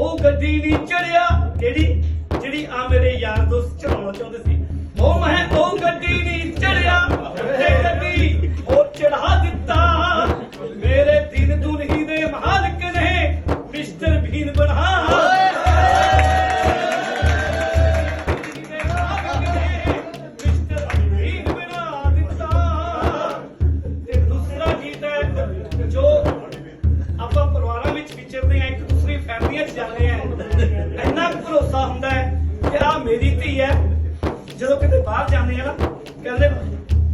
ਉਹ ਗੱਡੀ ਨਹੀਂ ਚੜਿਆ। ਜਿਹੜੀ ਐਮਬੀਏ ਜਾਂਦੇ ਆ। ਇੰਨਾ ਭਰੋਸਾ ਹੁੰਦਾ ਹੈ ਕਿ ਆ ਮੇਰੀ ਧੀ ਹੈ। ਜਦੋਂ ਕਿਤੇ ਬਾਹਰ ਜਾਂਦੇ ਆ ਨਾ ਕਹਿੰਦੇ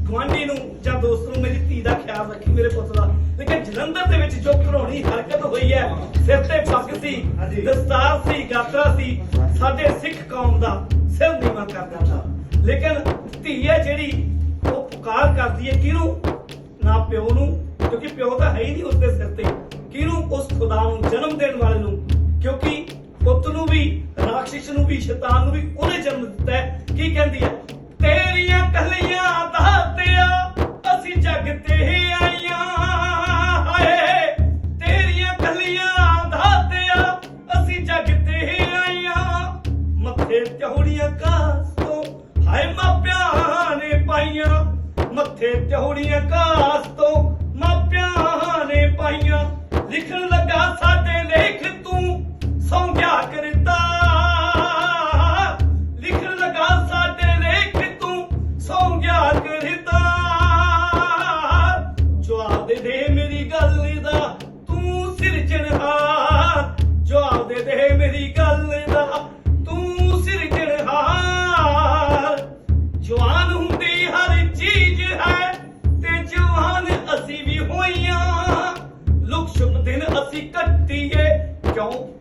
ਗਵਾਂਢੀ ਨੂੰ ਜਾਂ ਦੋਸਤ ਨੂੰ ਮੇਰੀ ਧੀ ਦਾ ਖਿਆਲ ਰੱਖੀ ਮੇਰੇ ਪੁੱਤ ਦਾ। ਲੇਕਿਨ ਜਲੰਧਰ ਦੇ ਵਿੱਚ ਜੋ ਘਰੋਣੀ ਹਰਕਤ ਹੋਈ ਹੈ ਸਿਰ ਤੇ ਪੱਗ ਸੀ ਦਸਤਾਰ ਸੀ ਗਾਤਰਾ ਸੀ ਸਾਡੇ ਸਿੱਖ ਕੌਮ ਦਾ ਸਿਰ ਨੀਵਾ ਕਰ ਦਿੰਦਾ ਲੇਕਿਨ ਧੀ ਹੈ ਜਿਹੜੀ ਉਹ ਪੁਕਾਰ ਕਰਦੀ ਹੈ ਕਿਹਨੂੰ? ਨਾ ਪਿਓ ਨੂੰ ਕਿਉਂਕਿ ਪਿਓ ਤਾਂ ਹੈ ਹੀ ਨਹੀਂ ਉਸਦੇ ਸਿਰ ਤੇ। ਕਿਹਨੂੰ? ਉਸ ਖੁਦਾ ਨੂੰ ਜਨਮ ਦੇਣ ਵੀ ਸ਼ੈਤਾਨ ਨੂੰ ਵੀ ਉਹਨੇ ਜਨਮ ਦਿੱਤਾ ਹੈ। ਕੀ ਕਹਿੰਦੀ ਹੈ? ਤੇਰੀਆਂ ਕਲੀਆਂ ਦਾਤਿਆ, ਅਸੀਂ ਜੱਗ ਤੇ ਆਈਆਂ। ਹਾਏ, ਤੇਰੀਆਂ ਕਲੀਆਂ ਦਾਤਿਆ, ਅਸੀਂ ਜੱਗ ਤੇ ਆਈਆਂ। ਮੱਥੇ ਚੌੜੀਆਂ ਕਾਸ ਤੋਂ ਹਾਏ ਮਾਪਿਆਂ ਨੇ ਪਾਈਆਂ। ਮੱਥੇ ਚੌੜੀਆਂ ਕਾਸ ਤੋਂ ਮਾਪਿਆਂ ਨੇ ਪਾਈਆਂ। ਲਿਖਣ ਲੱਗਾ ਸਾਡੇ ਲੇਖ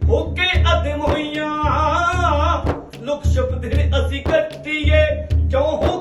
ਕਿਉਂ ਅਦਮ ਹੋਈਆਂ। ਲੁਕ ਸ਼ੁਭ ਦਿਨ ਅਸੀਂ ਕੱਟੀਏ। ਕਿਉਂ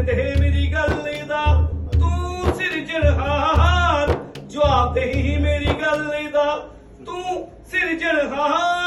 ਜਵਾਬ ਦੇ ਮੇਰੀ ਗੱਲ ਦਾ ਤੂੰ ਸਿਰਜਣਹਾਰ ਜਵਾਬ ਦੇ ਮੇਰੀ ਗੱਲ ਦਾ ਤੂੰ ਸਿਰਜਣਹਾਰ